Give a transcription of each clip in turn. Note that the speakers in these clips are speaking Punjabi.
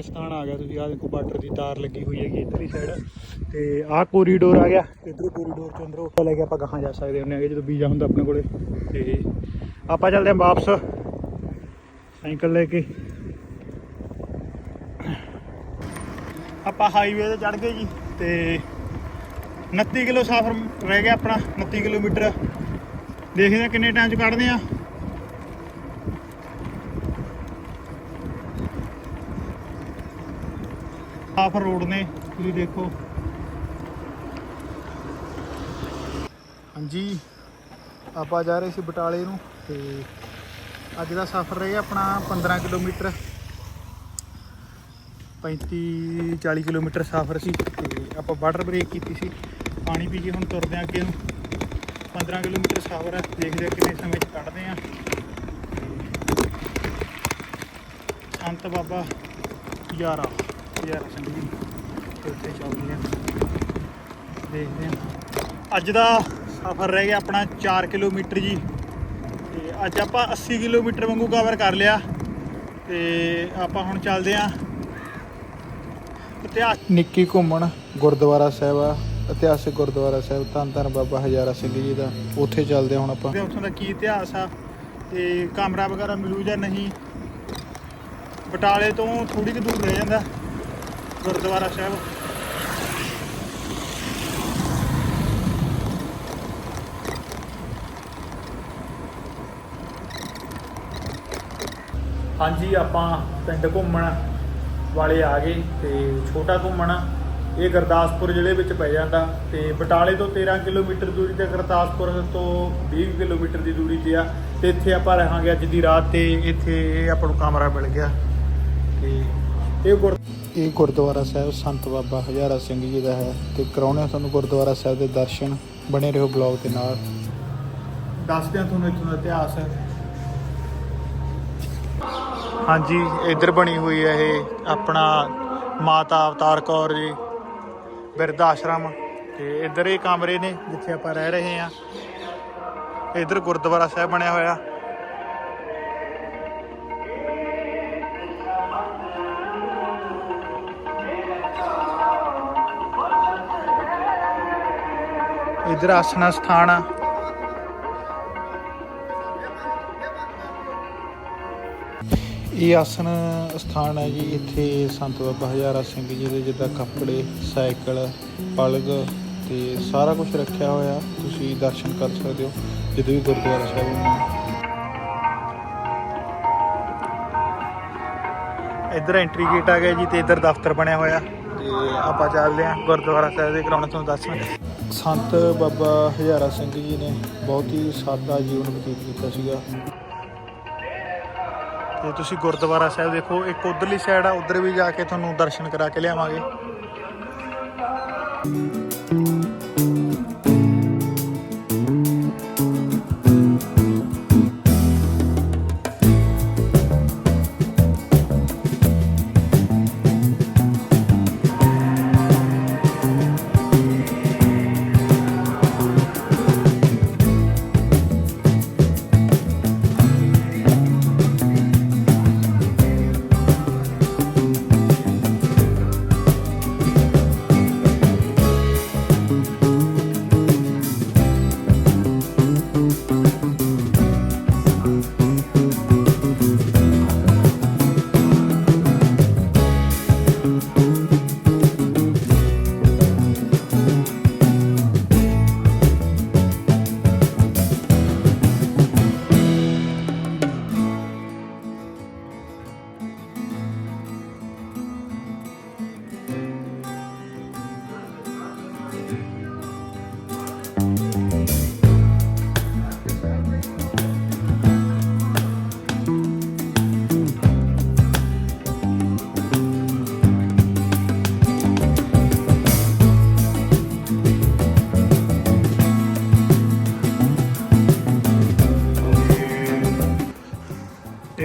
ਪਾਕਿਸਤਾਨ ਆ ਗਿਆ ਤੁਸੀਂ, ਆਹ ਦੇਖੋ ਬਾਰਡਰ ਦੀ ਤਾਰ ਲੱਗੀ ਹੋਈ ਹੈਗੀ ਇੱਧਰਲੀ ਸਾਈਡ ਤੇ ਆਹ ਕੋਰੀਡੋਰ ਆ ਗਿਆ, ਇਧਰੋਂ ਕੋਰੀਡੋਰ ਤੋਂ ਅੰਦਰੋਂ ਲੈ ਕੇ ਆਪਾਂ ਗਾਹਾਂ ਜਾ ਸਕਦੇ ਹੁੰਦੇ ਆਗੇ ਜਦੋਂ ਵੀਜ਼ਾ ਹੁੰਦਾ ਆਪਣੇ ਕੋਲੇ। ਤੇ ਆਪਾਂ ਚੱਲਦੇ ਹਾਂ ਵਾਪਸ, ਸਾਈਕਲ ਲੈ ਕੇ। ਆਪਾਂ ਹਾਈਵੇ ਤੇ ਚੜ ਗਏ ਜੀ, ਤੇ 29 ਕਿਲੋ ਸਫ਼ਰ ਰਹਿ ਗਿਆ ਆਪਣਾ 29 ਕਿਲੋਮੀਟਰ। ਦੇਖਦੇ ਹਾਂ ਕਿੰਨੇ ਟਾਈਮ ਚ ਕੱਢਦੇ ਆ ਸਾਫ਼ ਰੋਡ ਨੇ, ਤੁਸੀਂ ਦੇਖੋ। ਹਾਂਜੀ, ਆਪਾਂ ਜਾ ਰਹੇ ਸੀ ਬਟਾਲੇ ਨੂੰ ਤੇ ਅੱਜ ਦਾ ਸਫ਼ਰ ਰਿਹਾ ਆਪਣਾ 15 ਕਿਲੋਮੀਟਰ। 35 40 ਕਿਲੋਮੀਟਰ ਸਫ਼ਰ ਸੀ ਤੇ ਆਪਾਂ ਵਾਟਰ ਬ੍ਰੇਕ ਕੀਤੀ ਸੀ। ਪਾਣੀ ਪੀ ਕੇ ਹੁਣ ਤੁਰਦੇ ਆ ਅੱਗੇ ਨੂੰ। 15 ਕਿਲੋਮੀਟਰ ਸਫ਼ਰ ਹੈ, ਦੇਖਦੇ ਆ ਕਿੰਨੇ ਸਮੇਂ ਚ ਕੱਢਦੇ ਆ ਸੰਤ ਬਾਬਾ ਯਾਰਾ। ਯਾਰਾ ਜੀ ਤੇ ਉੱਥੇ ਚੱਲਦੇ ਆ। ਦੇਖਦੇ ਆ। ਅੱਜ ਦਾ ਸਫ਼ਰ ਰਹਿ ਗਿਆ ਆਪਣਾ 4 ਕਿਲੋਮੀਟਰ ਜੀ। ਤੇ ਅੱਜ ਆਪਾਂ 80 ਕਿਲੋਮੀਟਰ ਵਾਂਗੂ ਕਵਰ ਕਰ ਲਿਆ। ਤੇ ਆਪਾਂ ਹੁਣ ਚੱਲਦੇ ਆ। ਇਤਿਹਾਸ ਨਿੱਕੀ ਘੁੰਮਣ ਗੁਰਦੁਆਰਾ ਸਾਹਿਬ ਆ। ਇਤਿਹਾਸਿਕ ਗੁਰਦੁਆਰਾ ਸਾਹਿਬ ਧੰਨ ਧੰਨ ਬਾਬਾ ਹਜ਼ਾਰਾ ਸਿੰਘ ਜੀ ਦਾ। ਉੱਥੇ ਚੱਲਦੇ ਹੁਣ ਆਪਾਂ। ਉੱਥੋਂ ਦਾ ਕੀ ਇਤਿਹਾਸ ਆ? ਤੇ ਕਮਰਾ ਵਗੈਰਾ ਮਿਲੂ ਜਾਂ ਨਹੀਂ? ਬਟਾਲੇ ਤੋਂ ਥੋੜੀ ਕੁ ਦੂਰ ਰਹਿ ਜਾਂਦਾ। ਗੁਰਦੁਆਰਾ ਸਾਹਿਬ। ਹਾਂਜੀ, ਆਪਾਂ ਪਿੰਡ ਘੁੰਮਣ ਵਾਲੇ ਆ ਗਏ ਤੇ ਛੋਟਾ ਘੁੰਮਣ। ਇਹ ਗੁਰਦਾਸਪੁਰ ਜ਼ਿਲ੍ਹੇ ਵਿੱਚ ਪੈ ਜਾਂਦਾ ਤੇ ਬਟਾਲੇ ਤੋਂ 13 ਕਿਲੋਮੀਟਰ ਦੂਰੀ ਤੇ ਗੁਰਦਾਸਪੁਰ ਤੋਂ 20 ਕਿਲੋਮੀਟਰ ਦੀ ਦੂਰੀ ਤੇ ਆ ਤੇ ਇੱਥੇ ਆਪਾਂ ਰਹਾਂਗੇ ਅੱਜ ਦੀ ਰਾਤ ਤੇ ਇੱਥੇ ਇਹ ਆਪਾਂ ਨੂੰ ਕਮਰਾ ਮਿਲ ਗਿਆ ਤੇ ਇਹ ਗੁਰ ਇਹ ਗੁਰਦੁਆਰਾ ਸਾਹਿਬ ਸੰਤ ਬਾਬਾ ਹਜ਼ਾਰਾ ਸਿੰਘ ਜੀ ਦਾ ਹੈ ਤੇ ਕਰਾਉਣੇ ਆ ਤੁਹਾਨੂੰ ਗੁਰਦੁਆਰਾ ਸਾਹਿਬ ਦੇ ਦਰਸ਼ਨ ਬਣੇ ਰਹੋ ਬਲੌਗ ਦੇ ਨਾਲ। ਦੱਸਦੇ ਹਾਂ ਤੁਹਾਨੂੰ ਇੱਥੋਂ ਦਾ ਇਤਿਹਾਸ। ਹਾਂਜੀ, ਇੱਧਰ ਬਣੀ ਹੋਈ ਹੈ ਇਹ ਆਪਣਾ ਮਾਤਾ ਅਵਤਾਰ ਕੌਰ ਜੀ ਬਿਰਧ ਆਸ਼ਰਮ ਤੇ ਇੱਧਰ ਇਹ ਕਮਰੇ ਨੇ ਜਿੱਥੇ ਆਪਾਂ ਰਹਿ ਰਹੇ ਹਾਂ। ਇੱਧਰ ਗੁਰਦੁਆਰਾ ਸਾਹਿਬ ਬਣਿਆ ਹੋਇਆ। ਇੱਧਰ ਆਸਣਾ ਸਥਾਨ ਆ। ਇਹ ਆਸਣ ਸਥਾਨ ਹੈ ਜੀ, ਇੱਥੇ ਸੰਤ ਬਾਬਾ ਹਜ਼ਾਰਾ ਸਿੰਘ ਜੀ ਦੇ ਜਿੱਦਾਂ ਕੱਪੜੇ, ਸਾਈਕਲ, ਪਲਗ ਤੇ ਸਾਰਾ ਕੁਝ ਰੱਖਿਆ ਹੋਇਆ। ਤੁਸੀਂ ਦਰਸ਼ਨ ਕਰ ਸਕਦੇ ਹੋ, ਜਦੋਂ ਵੀ ਗੁਰਦੁਆਰਾ ਸਾਹਿਬ ਆਉਂਦੇ ਇੱਧਰ ਐਂਟਰੀ ਗੇਟ ਆ ਗਿਆ ਜੀ ਤੇ ਇੱਧਰ ਦਫ਼ਤਰ ਬਣਿਆ ਹੋਇਆ। ਤੇ ਆਪਾਂ ਚੱਲਦੇ ਹਾਂ ਗੁਰਦੁਆਰਾ ਸਾਹਿਬ ਦੇ, ਕਰਾਉਣਾ ਤੁਹਾਨੂੰ ਦੱਸਣਾ ਸੰਤ ਬਾਬਾ ਹਜ਼ਾਰਾ ਸਿੰਘ ਜੀ ਨੇ ਬਹੁਤ ਹੀ ਸਾਦਾ ਜੀਵਨ ਬਤੀਤ ਕੀਤਾ ਸੀਗਾ। ਤੇ ਤੁਸੀਂ ਗੁਰਦੁਆਰਾ ਸਾਹਿਬ ਦੇਖੋ, ਇੱਕ ਉਧਰਲੀ ਸਾਈਡ ਆ, ਉਧਰ ਵੀ ਜਾ ਕੇ ਤੁਹਾਨੂੰ ਦਰਸ਼ਨ ਕਰਾ ਕੇ ਲਿਆਵਾਂਗੇ।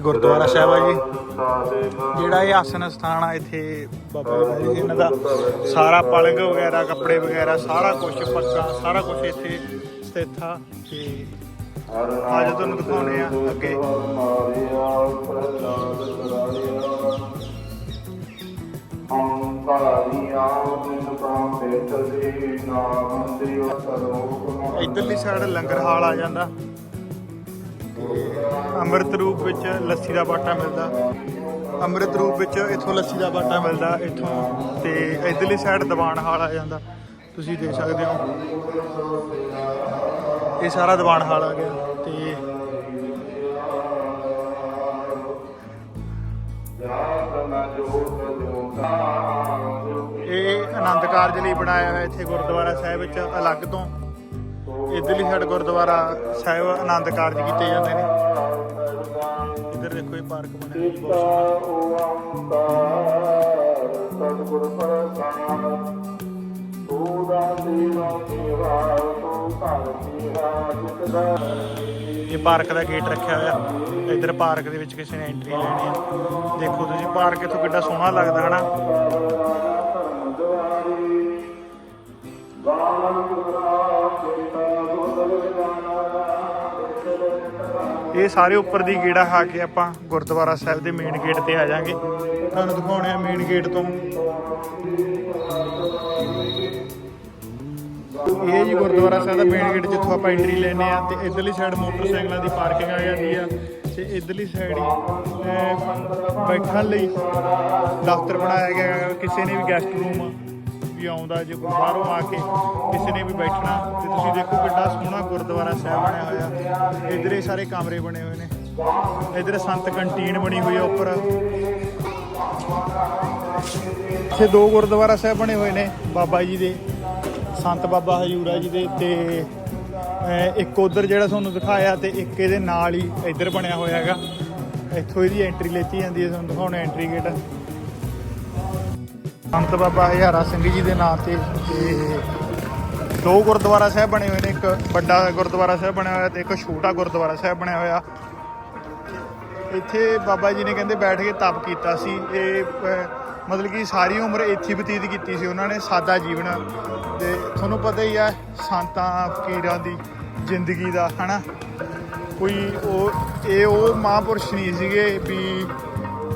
ਇਹ ਗੁਰਦੁਆਰਾ ਸਾਹਿਬ ਆ ਜੀ। ਜਿਹੜਾ ਇਹ ਆਸਨ ਸਥਾਨ ਆ ਇੱਥੇ ਬਾਬਾ ਜੀ ਇਹਨਾਂ ਦਾ ਸਾਰਾ ਪਲੰਗ ਵਗੈਰਾ ਕੱਪੜੇ ਵਗੈਰਾ ਸਾਰਾ ਕੁਝ ਪੱਕਾ ਸਾਰਾ ਕੁਝ ਇੱਥੇ ਸਥਿਤ ਆ। ਤੇ ਅੱਜ ਤੁਹਾਨੂੰ ਦਿਖਾਉਣੇ ਆ ਅੱਗੇ। ਇਧਰਲੀ ਸਾਈਡ ਲੰਗਰ ਹਾਲ ਆ ਜਾਂਦਾ। ਅੰਮ੍ਰਿਤ ਰੂਪ ਵਿੱਚ ਲੱਸੀ ਦਾ ਬਾਟਾ ਮਿਲਦਾ। ਅੰਮ੍ਰਿਤ ਰੂਪ ਵਿੱਚ ਇੱਥੋਂ ਲੱਸੀ ਦਾ ਬਾਟਾ ਮਿਲਦਾ, ਇੱਥੋਂ ਤੇ ਇਧਰਲੀ ਸਾਈਡ ਦੀਵਾਨ ਹਾਲ ਆ ਜਾਂਦਾ। ਤੁਸੀਂ ਦੇਖ ਸਕਦੇ ਹੋ। ਇਹ ਸਾਰਾ ਦੀਵਾਨ ਹਾਲ ਆ ਗਿਆ ਤੇ ਇਹ ਆਨੰਦ ਕਾਰਜ ਲਈ ਬਣਾਇਆ ਹੋਇਆ ਇੱਥੇ ਗੁਰਦੁਆਰਾ ਸਾਹਿਬ ਵਿੱਚ ਅਲੱਗ ਤੋਂ। ਇਧਰਲੀ ਸਾਈਡ ਗੁਰਦੁਆਰਾ ਸਾਹਿਬ ਆਨੰਦ ਕਾਰਜ ਕੀਤੇ ਜਾਂਦੇ ਨੇ। ਇੱਧਰ ਦੇਖੋ ਇਹ ਪਾਰਕ ਬਣਿਆ ਬਹੁਤ ਸੋਹਣਾ। ਸਤਿਗੁਰ ਪ੍ਰਸਾਦ ਸੂਦਾ ਦੇਵਾ ਦੇਵਾ ਤੂੰ ਘਰ ਕੀਆ ਜਿਤ ਇਹ ਪਾਰਕ ਦਾ ਗੇਟ ਰੱਖਿਆ ਹੋਇਆ। ਇੱਧਰ ਪਾਰਕ ਦੇ ਵਿੱਚ ਕਿਸੇ ਨੇ ਐਂਟਰੀ ਲੈਣੀ ਆ। ਦੇਖੋ ਤੁਸੀਂ ਪਾਰਕ ਇੱਥੋਂ ਕਿੱਡਾ ਸੋਹਣਾ ਲੱਗਦਾ, ਹਨਾ? ਇਹ ਸਾਰੇ ਉੱਪਰ ਦੀ ਗੇੜਾ ਖਾ ਕੇ ਆਪਾਂ ਗੁਰਦੁਆਰਾ ਸਾਹਿਬ ਦੇ ਮੇਨ ਗੇਟ ਤੇ ਆ ਜਾਾਂਗੇ। ਤੁਹਾਨੂੰ ਦਿਖਾਉਣੇ ਆ ਮੇਨ ਗੇਟ ਤੋਂ। ਇਹ ਜੀ ਗੁਰਦੁਆਰਾ ਸਾਹਿਬ ਦਾ ਮੇਨ ਗੇਟ ਜਿੱਥੋਂ ਆਪਾਂ ਐਂਟਰੀ ਲੈਨੇ ਆ ਤੇ ਇਧਰਲੀ ਸਾਈਡ ਮੋਟਰਸਾਈਕਲਾਂ ਦੀ ਪਾਰਕਿੰਗ ਆ ਜਾਂਦੀ ਆ ਤੇ ਇਧਰਲੀ ਸਾਈਡ ਹੀ ਬੈਠਣ ਲਈ ਦਫ਼ਤਰ ਬਣਾਇਆ ਗਿਆ ਕਿਸੇ ਨੇ ਵੀ ਗੈਸਟ ਰੂਮ ਵੀ ਆਉਂਦਾ ਜੇ ਕੋਈ ਬਾਹਰੋਂ ਆ ਕੇ ਕਿਸੇ ਨੇ ਵੀ ਬੈਠਣਾ, ਤੇ ਤੁਸੀਂ ਦੇਖੋ ਕਿੱਡਾ ਸੋਹਣਾ ਗੁਰਦੁਆਰਾ ਸਾਹਿਬ ਬਣਿਆ ਹੋਇਆ। ਇਧਰ ਇਹ ਸਾਰੇ ਕਮਰੇ ਬਣੇ ਹੋਏ ਨੇ। ਇਧਰ ਸੰਤ ਕੰਟੀਨ ਬਣੀ ਹੋਈ ਹੈ ਉੱਪਰ। ਇੱਥੇ ਦੋ ਗੁਰਦੁਆਰਾ ਸਾਹਿਬ ਬਣੇ ਹੋਏ ਨੇ, ਬਾਬਾ ਜੀ ਦੇ, ਸੰਤ ਬਾਬਾ ਹਜੂਰਾ ਜੀ ਦੇ ਤੇ ਇੱਕ ਉਧਰ ਜਿਹੜਾ ਤੁਹਾਨੂੰ ਦਿਖਾਇਆ ਤੇ ਇੱਕ ਇਹਦੇ ਨਾਲ ਹੀ ਇੱਧਰ ਬਣਿਆ ਹੋਇਆ ਹੈਗਾ। ਇੱਥੋਂ ਇਹਦੀ ਐਂਟਰੀ ਲੈਤੀ ਜਾਂਦੀ ਹੈ, ਤੁਹਾਨੂੰ ਦਿਖਾਉਣਾ ਐਂਟਰੀ ਗੇਟ ਸੰਤ ਬਾਬਾ ਹਜ਼ਾਰਾ ਸਿੰਘ ਜੀ ਦੇ ਨਾਂ ਤੇ ਤੇ ਦੋ ਗੁਰਦੁਆਰਾ ਸਾਹਿਬ ਬਣੇ ਹੋਏ ਨੇ, ਇੱਕ ਵੱਡਾ ਗੁਰਦੁਆਰਾ ਸਾਹਿਬ ਬਣਿਆ ਹੋਇਆ ਤੇ ਇੱਕ ਛੋਟਾ ਗੁਰਦੁਆਰਾ ਸਾਹਿਬ ਬਣਿਆ ਹੋਇਆ। ਇੱਥੇ ਬਾਬਾ ਜੀ ਨੇ ਕਹਿੰਦੇ ਬੈਠ ਕੇ ਤਪ ਕੀਤਾ ਸੀ। ਇਹ ਮਤਲਬ ਕਿ ਸਾਰੀ ਉਮਰ ਇੱਥੇ ਬਤੀਤ ਕੀਤੀ ਸੀ ਉਹਨਾਂ ਨੇ, ਸਾਦਾ ਜੀਵਨ। ਤੇ ਤੁਹਾਨੂੰ ਪਤਾ ਹੀ ਹੈ ਸੰਤਾਂ ਫਕੀਰਾਂ ਦੀ ਜ਼ਿੰਦਗੀ ਦਾ, ਹਨਾ? ਕੋਈ ਉਹ, ਇਹ ਉਹ ਮਹਾਂਪੁਰਸ਼ ਨਹੀਂ ਸੀਗੇ ਵੀ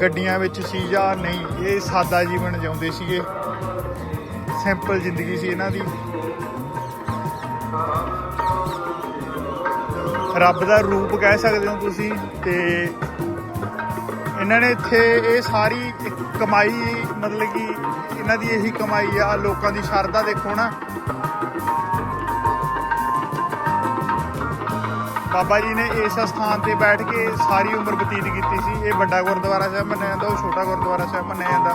ਗੱਡੀਆਂ ਵਿੱਚ ਸੀ ਜਾਂ ਨਹੀਂ, ਇਹ ਸਾਦਾ ਜੀਵਨ ਜਿਉਂਦੇ ਸੀਗੇ। ਸਿੰਪਲ ਜ਼ਿੰਦਗੀ ਸੀ ਇਹਨਾਂ ਦੀ। ਰੱਬ ਦਾ ਰੂਪ ਕਹਿ ਸਕਦੇ ਹੋ ਤੁਸੀਂ ਤੇ ਇਹਨਾਂ ਨੇ ਇੱਥੇ ਇਹ ਸਾਰੀ ਕਮਾਈ, ਮਤਲਬ ਕਿ ਇਹਨਾਂ ਦੀ ਇਹੀ ਕਮਾਈ ਆ, ਲੋਕਾਂ ਦੀ ਸ਼ਰਧਾ ਦੇਖੋ ਨਾ। ਬਾਬਾ ਜੀ ਨੇ ਇਸ ਸਥਾਨ ਤੇ ਬੈਠ ਕੇ ਸਾਰੀ ਉਮਰ ਬਤੀਤ ਕੀਤੀ ਸੀ। ਇਹ ਵੱਡਾ ਗੁਰਦੁਆਰਾ ਸਾਹਿਬ ਮੰਨਿਆ ਜਾਂਦਾ, ਉਹ ਛੋਟਾ ਗੁਰਦੁਆਰਾ ਸਾਹਿਬ ਮੰਨਿਆ ਜਾਂਦਾ।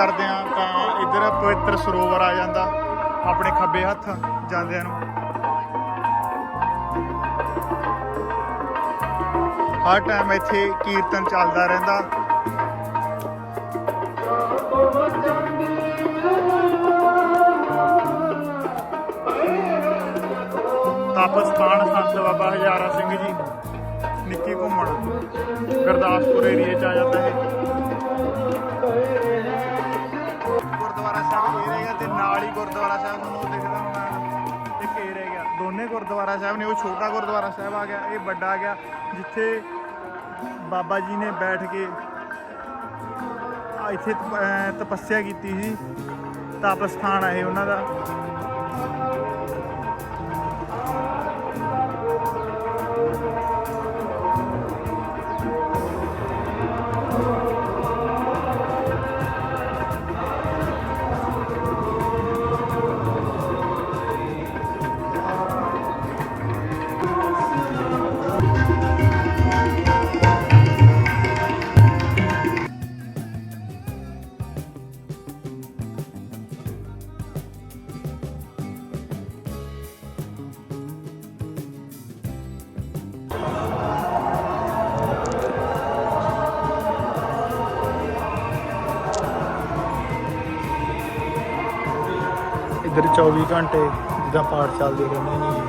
ਕਰਦੇ ਆ ਤਾਂ ਇੱਧਰ ਪਵਿੱਤਰ ਸਰੋਵਰ ਆ ਜਾਂਦਾ। ਆਪਣੇ ਖੱਬੇ ਹੱਥ ਜਾਂਦਿਆਂ ਨੂੰ। ਹਰ ਟਾਈਮ ਇੱਥੇ ਕੀਰਤਨ ਚੱਲਦਾ ਰਹਿੰਦਾ। ਤਪ ਸਥਾਨ ਸੰਤ ਬਾਬਾ ਹਜ਼ਾਰਾ ਸਿੰਘ ਜੀ, ਨਿੱਕੀ ਘੁੰਮਣ। ਗੁਰਦਾਸਪੁਰ ਏਰੀਏ ਚ ਆ ਜਾਂਦਾ ਹੈ ਗੁਰਦੁਆਰਾ ਤੇ ਨਾਲ ਹੀ ਗੁਰਦੁਆਰਾ ਸਾਹਿਬ ਨੂੰ ਦਿਖਦਾ ਹੋਣਾ ਇੱਕ ਇਹ ਰਹਿ ਗਿਆ। ਦੋਨੇ ਗੁਰਦੁਆਰਾ ਸਾਹਿਬ ਨੇ, ਉਹ ਛੋਟਾ ਗੁਰਦੁਆਰਾ ਸਾਹਿਬ ਆ ਗਿਆ, ਇਹ ਵੱਡਾ ਆ ਗਿਆ, ਜਿੱਥੇ ਬਾਬਾ ਜੀ ਨੇ ਬੈਠ ਕੇ ਇੱਥੇ ਤਪੱਸਿਆ ਕੀਤੀ ਸੀ। ਤਪ ਸਥਾਨ ਆ ਇਹ ਉਹਨਾਂ ਦਾ। ਇੱਧਰ 24 ਘੰਟੇ ਜਿੱਦਾਂ ਪਾਠ ਚੱਲਦੇ ਰਹਿੰਦੇ ਨੇ।